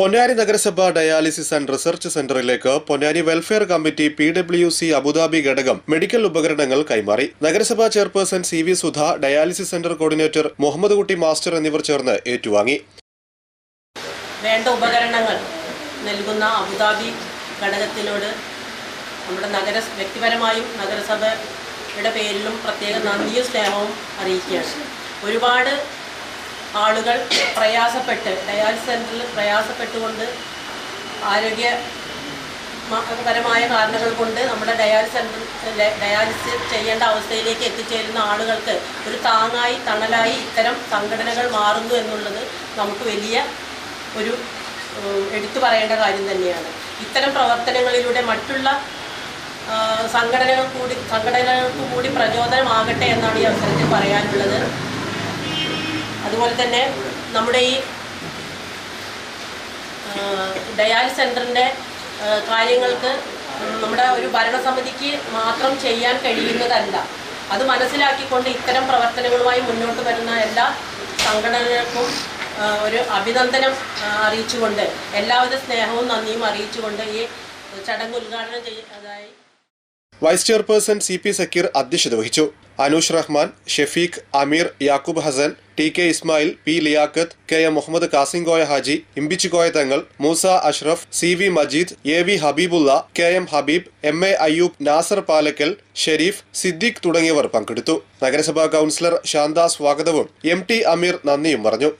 പൊന്നാനി നഗരസഭ dialysis and research സെന്ററിലേക്ക് Ponnani welfare committee P W C Abu Dhabi ഘടകം medical ഉപകരണങ്ങൾ കൈമാറി. നഗരസഭാ chairperson C V Sudha dialysis centre coordinator Muhammad Kutty master എന്നിവർ ചേർന്ന് ഏറ്റുവാങ്ങി. വേണ്ട ഉപകരണങ്ങൾ നൽകുന്ന അബുദാബി ഘടകത്തിനോട് നമ്മുടെ നഗര വ്യക്തിപരമായും നഗരസഭയുടെ പേരിലും പ്രത്യേക നന്ദിയും സ്നേഹവും അറിയിക്കുകയാണ്. ഒരുപാട് ആളുകൾ പ്രയാസപ്പെട്ട് ഡയാലിസ് സെന്ററിൽ പ്രയാസപ്പെട്ടുകൊണ്ട് ആരോഗ്യ പരമായ കാരണങ്ങൾ കൊണ്ട് നമ്മുടെ ഡയാലിസ് സെന്റർ ഡയാലിസിസ് ചെയ്യേണ്ട അവസ്ഥയിലേക്ക് എത്തിച്ചേരുന്ന ആളുകൾക്ക് ഒരു താങ്ങായി തണലായി ഇത്തരം സംഘടനകൾ മാറുന്നു എന്നുള്ളത് നമുക്ക് വലിയ ഒരു എടുത്തു പറയേണ്ട കാര്യം തന്നെയാണ്. ഇത്തരം പ്രവർത്തനങ്ങളിലൂടെ മറ്റുള്ള സംഘടനകൾ കൂടി സംഘടനകൾക്ക് കൂടി പ്രചോദനമാകട്ടെ എന്നാണ് ഈ അവസരത്തിൽ പറയാനുള്ളത്. അതുപോലെ തന്നെ നമ്മുടെ ഈ ഡയാൽ സെന്ററിന്റെ കാര്യങ്ങൾക്ക് നമ്മുടെ ഒരു ഭരണസമിതിക്ക് മാത്രം ചെയ്യാൻ കഴിയുന്നതല്ല. അത് മനസ്സിലാക്കിക്കൊണ്ട് ഇത്തരം പ്രവർത്തനങ്ങളുമായി മുന്നോട്ട് വരുന്ന എല്ലാ സംഘടനകൾക്കും ഒരു അഭിനന്ദനം അറിയിച്ചുകൊണ്ട് എല്ലാവിധ സ്നേഹവും നന്ദിയും അറിയിച്ചുകൊണ്ട് ഈ ചടങ്ങ് ഉദ്ഘാടനം ചെയ്യുന്നതായി vice chairperson C P Zakir അധ്യക്ഷത വഹിച്ചു. Anoosh Rahman Shafeeq Ameer Yakub Hasan T K Ismail P Liyaqat K M Muhammad Kasimkoya Haji Imbichikoya Thangal Moosa Ashraf C V Majeed A V Habibulla K M Habib M A Ayyub Nasser Palakkal Sharif Siddique തുടങ്ങിയവർ പങ്കെടുത്തു. നഗരസഭാ councillor Shantha സ്വാഗതവും M T അമീർ നന്ദിയും പറഞ്ഞു.